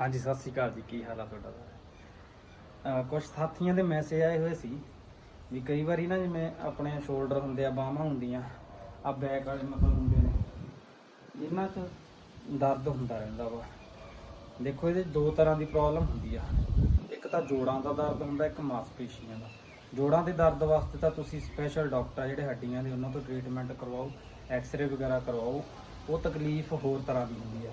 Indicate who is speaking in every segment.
Speaker 1: ਹਾਂਜੀ, ਸਤਿ ਸ਼੍ਰੀ ਅਕਾਲ ਜੀ, ਕੀ ਹਾਲ ਆ ਤੁਹਾਡਾ? ਅਹ ਕੁਝ ਸਾਥੀਆਂ ਦੇ ਮੈਸੇਜ ਆਏ ਹੋਏ ਸੀ ਵੀ ਕਈ ਵਾਰੀ ਨਾ ਜਿਵੇਂ ਆਪਣੇ ਸ਼ੋਲਡਰ ਹੁੰਦੇ ਆ, ਬਾਹਾਂ ਹੁੰਦੀਆਂ, ਆ ਬੈਕ ਵਾਲੇ ਮਤਲਬ ਹੁੰਦੇ ਨੇ, ਇਹਨਾਂ 'ਚ ਦਰਦ ਹੁੰਦਾ ਰਹਿੰਦਾ ਵਾ। ਦੇਖੋ, ਇਹਦੇ ਦੋ ਤਰ੍ਹਾਂ ਦੀ ਪ੍ਰੋਬਲਮ ਹੁੰਦੀ ਆ। ਇੱਕ ਤਾਂ ਜੋੜਾਂ ਦਾ ਦਰਦ ਹੁੰਦਾ, ਇੱਕ ਮਾਸਪੇਸ਼ੀਆਂ ਦਾ। ਜੋੜਾਂ ਦੇ ਦਰਦ ਵਾਸਤੇ ਤਾਂ ਤੁਸੀਂ ਸਪੈਸ਼ਲ ਡਾਕਟਰ ਜਿਹੜੇ ਹੱਡੀਆਂ ਦੇ, ਉਹਨਾਂ ਤੋਂ ਟ੍ਰੀਟਮੈਂਟ ਕਰਵਾਓ ਐਕਸ-ਰੇ ਵਗੈਰਾ ਕਰਵਾਓ, ਉਹ ਤਕਲੀਫ ਹੋਰ ਤਰ੍ਹਾਂ ਦੀ ਹੁੰਦੀ ਆ।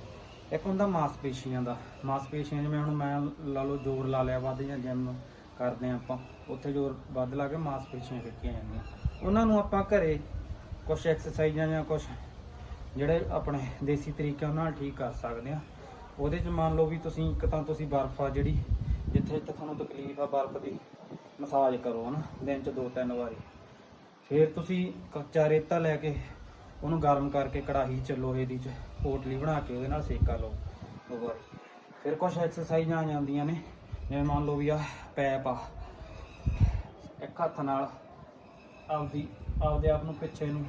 Speaker 1: ਇੱਕ ਹੁੰਦਾ ਮਾਸਪੇਸ਼ੀਆਂ ਦਾ। ਮਾਸਪੇਸ਼ੀਆਂ ਜਿਵੇਂ ਹੁਣ ਮੈਂ ਲਾ ਲਓ ਜ਼ੋਰ ਲਾ ਲਿਆ ਵੱਧ ਜਾਂ ਜਿਮ ਕਰਦੇ ਆ ਆਪਾਂ, ਉੱਥੇ ਜ਼ੋਰ ਵੱਧ ਲਾ ਕੇ ਮਾਸਪੇਸ਼ੀਆਂ ਖਿੱਚੀਆਂ ਜਾਂਦੀਆਂ। ਉਹਨਾਂ ਨੂੰ ਆਪਾਂ ਘਰੇ ਕੁਝ ਐਕਸਰਸਾਈਜ਼ਾਂ ਜਾਂ ਕੁਝ ਜਿਹੜੇ ਆਪਣੇ ਦੇਸੀ ਤਰੀਕੇ ਉਹਨਾਂ ਨਾਲ ਠੀਕ ਕਰ ਸਕਦੇ ਆ ਉਹਦੇ ਚ ਮੰਨ ਲਓ ਵੀ ਤੁਸੀਂ ਇੱਕ ਤਾਂ ਤੁਸੀਂ ਬਰਫ਼ ਆ ਜਿਹੜੀ, ਜਿੱਥੇ ਜਿੱਥੇ ਤੁਹਾਨੂੰ ਤਕਲੀਫ ਆ ਬਰਫ਼ ਦੀ, ਮਸਾਜ ਕਰੋ ਹਨਾ, ਦਿਨ ਚ ਦੋ ਤਿੰਨ ਵਾਰੀ। ਫਿਰ ਤੁਸੀਂ ਕੱਚਾ ਰੇਤਾ ਲੈ ਕੇ ਉਹਨੂੰ ਗਰਮ ਕਰਕੇ ਕੜਾਹੀ ਚ, ਲੋਹੇ ਦੀ ਚ ਪੋਟਲੀ ਬਣਾ ਕੇ ਉਹਦੇ ਨਾਲ ਸੇਕਾ ਲਓ। ਦੋ ਵਾਰੀ। ਫਿਰ ਕੁਝ ਐਕਸਰਸਾਈਜ਼ਾਂ ਆ ਜਾਂਦੀਆਂ ਨੇ, ਜਿਵੇਂ ਮੰਨ ਲਓ ਵੀ ਆ ਪੈਪ ਆ, ਇੱਕ ਹੱਥ ਨਾਲ ਆਪਦੀ, ਆਪਦੇ ਆਪ ਨੂੰ ਪਿੱਛੇ ਨੂੰ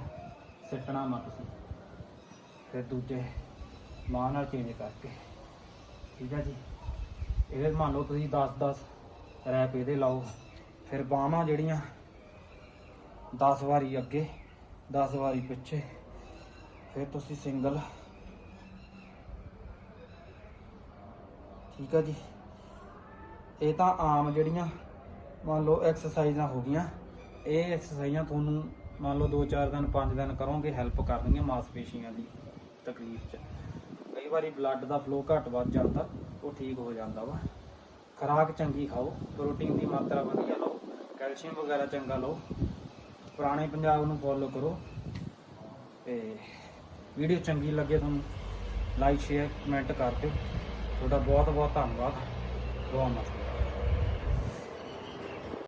Speaker 1: ਸਿੱਟਣਾ ਮਾ ਤੁਸੀਂ। ਫਿਰ ਦੂਜੇ ਮਾਂ ਨਾਲ ਚੇਂਜ ਕਰਕੇ। ਠੀਕ ਹੈ ਜੀ? ਇਹਦੇ ਮੰਨ ਲਓ ਤੁਸੀਂ 10 10 ਰੈਪ ਇਹਦੇ ਲਾਓ। ਫਿਰ ਬਾਹਾਂ ਜਿਹੜੀਆਂ 10 ਵਾਰੀ ਅੱਗੇ 10 ਵਾਰੀ ਪਿੱਛੇ। ਫਿਰ ਤੁਸੀਂ ਸਿੰਗਲ। ਠੀਕ ਆ ਜੀ। ਇਹ ਤਾਂ ਆਮ ਜਿਹੜੀਆਂ ਮੰਨ ਲਓ ਐਕਸਰਸਾਈਜ਼ਾਂ ਹੋ ਗਈਆਂ। ਇਹ ਐਕਸਰਸਾਈਜ਼ਾਂ ਤੁਹਾਨੂੰ ਮੰਨ ਲਓ 2-4 ਦਿਨ 5 ਦਿਨ ਕਰੋਗੇ ਹੈਲਪ ਕਰਨਗੀਆਂ ਮਾਸਪੇਸ਼ੀਆਂ ਦੀ ਤਕਲੀਫ 'ਚ। ਕਈ ਵਾਰੀ ਬਲੱਡ ਦਾ ਫਲੋ ਘੱਟ ਵੱਧ ਜਾਂਦਾ, ਉਹ ਠੀਕ ਹੋ ਜਾਂਦਾ ਵਾ। ਖੁਰਾਕ ਚੰਗੀ ਖਾਓ ਪ੍ਰੋਟੀਨ ਦੀ ਮਾਤਰਾ ਵਧੀਆ ਲਓ ਕੈਲਸ਼ੀਅਮ ਵਗੈਰਾ ਚੰਗਾ ਲਓ। ਪੁਰਾਣੇ ਪੰਜਾਬ ਨੂੰ ਫੋਲੋ ਕਰੋ। ਤੇ ਵੀਡੀਓ ਚੰਗੀ ਲੱਗੇ ਤੁਹਾਨੂੰ ਲਾਈਕ ਸ਼ੇਅਰ ਕਮੈਂਟ ਕਰ ਦਿਓ। ਤੁਹਾਡਾ ਬਹੁਤ ਬਹੁਤ ਧੰਨਵਾਦ। ਦੁਆ ਮਤ